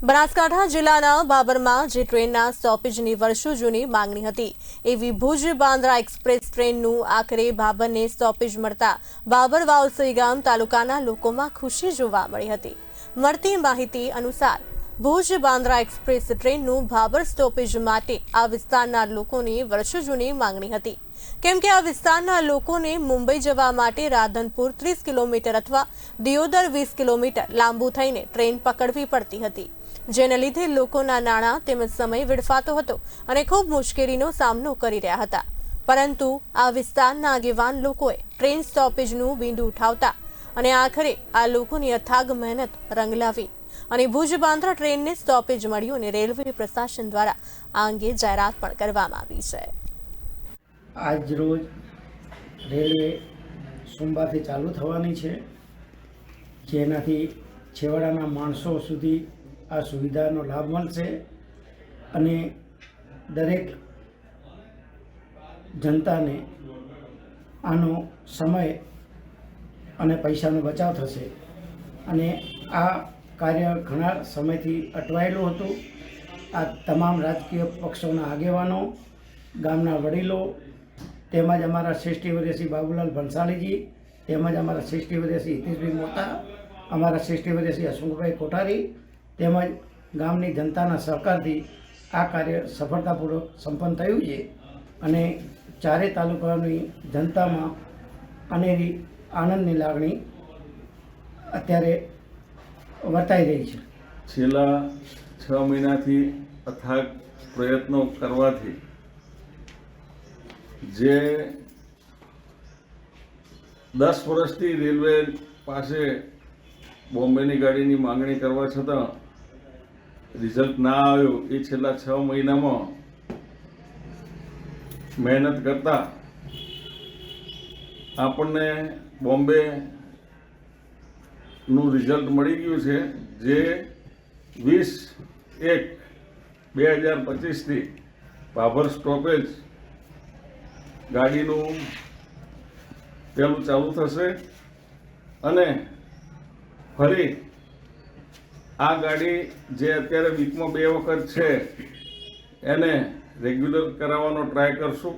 બનાસકાંઠા જિલ્લાના બાબરમાં જે ટ્રેનના સ્ટોપેજની વર્ષો જૂની માંગણી હતી, એવી ભુજ બાંદ્રા એક્સપ્રેસ ટ્રેનનું આખરે બાબરને સ્ટોપેજ મળતા બાબર વાવસઈ ગામ તાલુકાના લોકોમાં ખુશી જોવા મળી હતી. મળતી માહિતી અનુસાર, ભુજ બાંદ્રા એક્સપ્રેસ ટ્રેનનું ભાબર સ્ટોપેજ માટે આ વિસ્તારના લોકોની વર્ષો જૂની માંગણી હતી. કેમ કે આ વિસ્તારના લોકોને મુંબઈ જવા માટે રાધનપુર ત્રીસ કિલોમીટર અથવા દિયોદર વીસ કિલોમીટર લાંબુ થઈને ટ્રેન પકડવી પડતી હતી. જેને લીધે લોકોના નાણાં તેમજ સમય વેડફાતો હતો અને ખૂબ મુશ્કેલીનો સામનો કરી રહ્યા હતા. પરંતુ આ વિસ્તારના આગેવાન લોકોએ ટ્રેન સ્ટોપેજનું બિંદુ ઉઠાવતા અને આખરે આ લોકોની અથાગ મહેનત રંગ લાવી અને ભુજ બાંદ્રા ટ્રેનને સ્ટોપેજ મળ્યું અને રેલવે પ્રશાસન દ્વારા આ અંગે જાહેરાત પણ કરવામાં આવી છે. આજ રોજ રેલવે સોમવારથી ચાલુ થવાની છે. જેનાથી છેવાડાના માણસો સુધી આ સુવિધાનો લાભ મળશે અને દરેક જનતાને આનો સમય અને પૈસાનો બચાવ થશે. અને આ કાર્ય ઘણા સમયથી અટવાયેલું હતું. આ તમામ રાજકીય પક્ષોના આગેવાનો, ગામના વડીલો, તેમજ અમારા શ્રેષ્ઠી વરેશી બાબુલાલ ભંસાલીજી તેમજ અમારા શ્રેષ્ઠી વરેશી હિતેશભાઈ મોતા અમારા શ્રેષ્ઠી વરેશી હસમુખભાઈ કોઠારી તેમજ ગામની જનતાના સહકારથી આ કાર્ય સફળતાપૂર્વક સંપન્ન થયું છે અને ચારે તાલુકાની જનતામાં અનેરી આનંદની લાગણી અત્યારે વર્તાઈ રહી છે. છેલ્લા છ મહિનાથી અથાગ પ્રયત્નો કરવાથી જે દસ વર્ષથી રેલવે પાસે બોમ્બેની ગાડીની માંગણી કરવા છતાં રિઝલ્ટ ના આવ્યું એ છેલ્લા છ મહિનામાં મહેનત કરતા આપણને બોમ્બે નું રિઝલ્ટ મળી ગયું છે જે વીસ એક બે હજાર પચીસથી પાભર સ્ટોપેજ ગાડીનું પહેલું ચાલુ થશે અને ફરી આ ગાડી જે અત્યારે વીકમાં બે વખત છે એને રેગ્યુલર કરાવવાનો ટ્રાય કરશું.